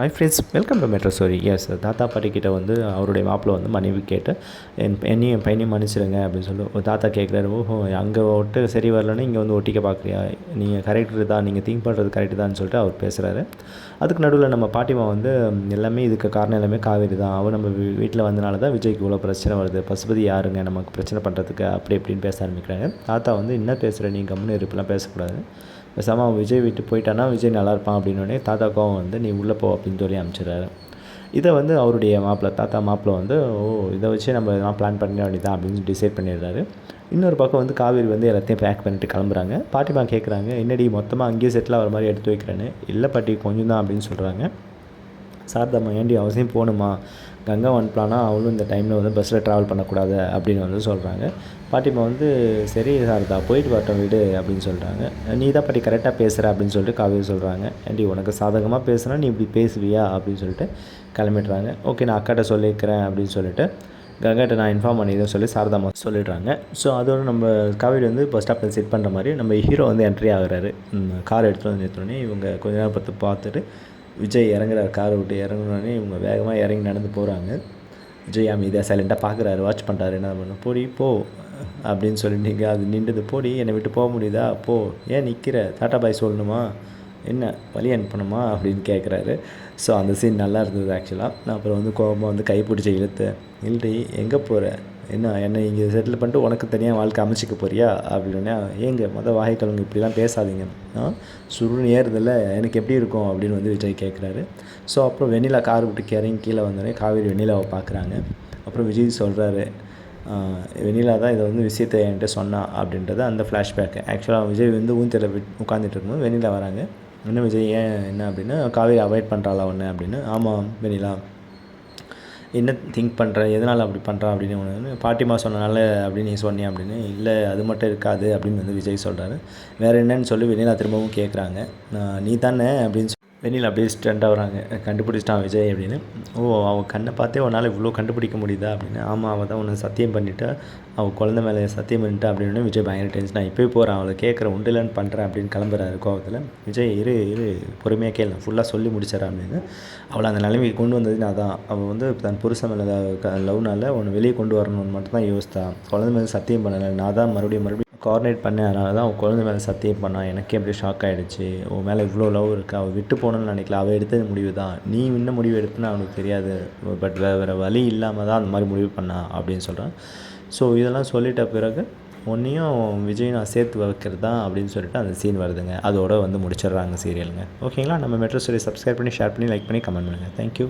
Hi friends welcome to metro story yes தாத்தா பாட்டி கிட்ட வந்து அவருடைய மாப்பிள்ளை வந்து மனைவி கேட்டு என் என்னையும் என் பையனையும் மன்னிச்சிடுங்க அப்படின்னு சொல்லி. ஒரு தாத்தா கேட்குறாரு ஓஹோ அங்கே ஒட்டு சரி வரலன்னு இங்கே வந்து ஒட்டிக்க பார்க்குறியா நீங்கள் கரெக்டு தான் நீங்கள் திங்க் பண்ணுறது கரெக்டு தான் சொல்லிட்டு அவர் பேசுகிறாரு அதுக்கு நடுவில் நம்ம பாட்டிமா வந்து எல்லாமே இதுக்கு காரணம் எல்லாமே காவேரி தான். அவன் நம்ம வீட்டில் வந்தனால தான் விஜய்க்கு இவ்வளோ பிரச்சனை வருது. பசுபதி யாருங்க? நமக்கு பிரச்சனை பண்ணுறதுக்கு அப்படி இப்படின்னு பேச ஆரம்பிக்கிறாங்க. தாத்தா வந்து என்ன பேசுகிற நீ கம்முன்னு இருப்பெல்லாம் பேசக்கூடாது. பேசாமல் அவன் விஜய் விட்டு போயிட்டான்னா விஜய் நல்லா இருப்பான் அப்படின்னோடனே தாத்தா கோவம் வந்து நீ உள்ளே போ அப்படின்னு சொல்லி அனுப்பிச்சிடுறாரு. இதை வந்து அவருடைய மாப்பிள்ளை தாத்தா மாப்பிள்ளை வந்து ஓ இதை வச்சு நம்ம இதெல்லாம் பிளான் பண்ண வேண்டியதான் அப்படின்னு டிசைட் பண்ணிடுறாரு. இன்னொரு பக்கம் வந்து காவேரி வந்து எல்லாத்தையும் பேக் பண்ணிட்டு கிளம்புறாங்க. பாட்டிமா கேட்குறாங்க என்னடி மொத்தமாக அங்கேயே செட்டில் ஆகிற மாதிரி எடுத்து வைக்கிறேன்னு? இல்லை பாட்டி கொஞ்சம் தான் அப்படின்னு சொல்கிறாங்க சாரதாம்மா ஏண்டி அவசியம் போகணுமா? கங்கா வந்துட்டானா அவளும் இந்த டைமில் வந்து பஸ்ஸில் ட்ராவல் பண்ணக்கூடாது அப்படின்னு வந்து சொல்கிறாங்க பாட்டிமா வந்து சரி சாரதா போயிட்டு வரட்டும் வீடு அப்படின்னு சொல்கிறாங்க நீ தான் பாட்டி கரெக்டாக பேசுகிற அப்படின்னு சொல்லிட்டு காவேரி சொல்கிறாங்க ஏண்டி உனக்கு சாதகமாக பேசுனா நீ இப்படி பேசுவியா? அப்படின்னு சொல்லிட்டு கிளம்பிடுறாங்க. ஓகே நான் அக்காட்ட சொல்லிக்கிறேன் அப்படின்னு சொல்லிட்டு கங்காட்ட நான் இன்ஃபார்ம் பண்ணிடுறேன் சொல்லி சாரதாமா சொல்லிடுறாங்க. ஸோ அதோட நம்ம காவேரி வந்து பஸ் ஸ்டாப்பில் செட் பண்ணுற மாதிரி நம்ம ஹீரோ வந்து என்ட்ரி ஆகுறாரு. கார் எடுத்துகிட்டு வந்து நிறுத்தினோடனே இவங்க கொஞ்ச நேரம் பார்த்து பார்த்துட்டு விஜய் இறங்குறாரு காரை விட்டு இறங்குனோடனே இவங்க வேகமாக இறங்கி நடந்து போகிறாங்க விஜய் அமைதியாக சைலண்ட்டாக பார்க்குறாரு வாட்ச் பண்ணுறாரு என்ன பண்ண? போடி போ அப்படின்னு சொல்லிட்டீங்க அது நின்றுது. போடி என்னை விட்டு போக முடியுதா? போ. ஏன் நிற்கிற டாட்டா பாய் சொல்லணுமா? என்ன வழி அனுப்பணுமா? அப்படின்னு கேட்குறாரு ஸோ அந்த சீன் நல்லா இருந்தது ஆக்சுவலாக நான் அப்புறம் வந்து கோபமாக வந்து கை பிடிச்சி இழுத்து இல்லடி எங்கே போகிற என்ன என்னை இங்கே செட்டில் பண்ணிட்டு உனக்கு தனியாக வாழ்க்கை அமைச்சிக்க போறியா? அப்படின்னா ஏங்க மொதல் வாய் இப்படிலாம் பேசாதீங்க. ஆ? சுருன்னு ஏறுதில்ல எனக்கு எப்படி இருக்கும்? அப்படின்னு வந்து விஜய் கேட்குறாரு ஸோ அப்புறம் வெண்ணிலா கார் விட்டு இறங்கி கீழே வந்தோடனே காவேரி வெண்ணிலாவை பார்க்குறாங்க அப்புறம் விஜய் சொல்கிறாரு வெண்ணிலா தான் இதை வந்து விஷயத்தை என்கிட்ட சொன்னா அப்படின்றது அந்த ஃப்ளாஷ்பேக் ஆக்சுவலாக விஜய் வந்து ஊஞ்சல உட்காந்துட்டு இருக்கும்போது வெண்ணிலா வராங்க. என்ன விஜய் ஏன் என்ன? அப்படின்னா காவேரி அவாய்ட் பண்ணுறாளா ஒன்று அப்படின்னு ஆமாம் வெண்ணிலா. என்ன திங்க் பண்ணுற எதனால் அப்படி பண்ணுறான் அப்படின்னு ஒன்று பாட்டிமா சொன்னனால அப்படின்னு நீ சொன்னியா அப்படின்னு இல்லை அது மட்டும் இருக்காது அப்படின்னு வந்து விஜய் சொல்கிறாரு வேறு என்னன்னு சொல்லி வெண்ணிலா திரும்பவும் கேட்குறாங்க நீ தானே அப்படின்னு வெளியில் அப்படியே ஸ்டண்டாக வராங்க. கண்டுபிடிச்சிட்டான் விஜய் அப்படின்னு. ஓ அவன் கண்ணை பார்த்தே உன்னால் இவ்வளோ கண்டுபிடிக்க முடியுதா அப்படின்னு. ஆமாம் அவள் தான் உன்னை சத்தியம் பண்ணிவிட்டு அவள் குழந்தை மேலே சத்தியம் பண்ணிட்டா அப்படின்னு விஜய் பயங்கர டென்ஷன் நான் இப்போயே போகிறேன் அவளை கேட்குற உண்டுலன்னு பண்ணுறேன் அப்படின்னு கிளம்புறாரு கோவத்தில். விஜய் இரு இரு பொறுமையாக கேளு. ஃபுல்லாக சொல்லி முடிச்சிடறேன் அப்படின்னு. அவளை அந்த நிலைமைக்கு கொண்டு வந்தது நான் தான் அவள் வந்து தன் புருஷன் மேலே லவ்னால உன்னை வெளியே கொண்டு வரணும்னு மட்டும் தான் யோசித்தான் குழந்தை மேலே சத்தியம் பண்ணலை. நான் தான் மறுபடியும் மறுபடியும் கோஆர்டினேட் பண்ணேன் அதனால தான் அவன் குழந்தை மேலே சத்தியம் பண்ணான் எனக்கே அப்படியே ஷாக் ஆகிடுச்சு உன் மேலே இவ்வளோ லவ் இருக்குது அவள் விட்டு போகணும்னு நினைக்கல. அவள் எடுத்தது முடிவு தான். நீ இன்னும் முடிவு எடுத்துன்னு அவனுக்கு தெரியாது. பட் வேறு வழி இல்லாமல் தான் அந்த மாதிரி முடிவு பண்ணா அப்படின்னு சொல்கிறான் ஸோ இதெல்லாம் சொல்லிட்ட பிறகு ஒன்றையும் விஜய் நான் சேர்த்து வைக்கிறது தான் அப்படின்னு சொல்லிட்டு அந்த சீன் வருதுங்க. அதோட வந்து முடிச்சிடுறாங்க சீரியலுங்க ஓகேங்களா நம்ம மெட்ரோ ஸ்டோரி சப்ஸ்கிரைப் பண்ணி ஷேர் பண்ணி லைக் பண்ணி கமெண்ட் பண்ணுங்கள் தேங்க்யூ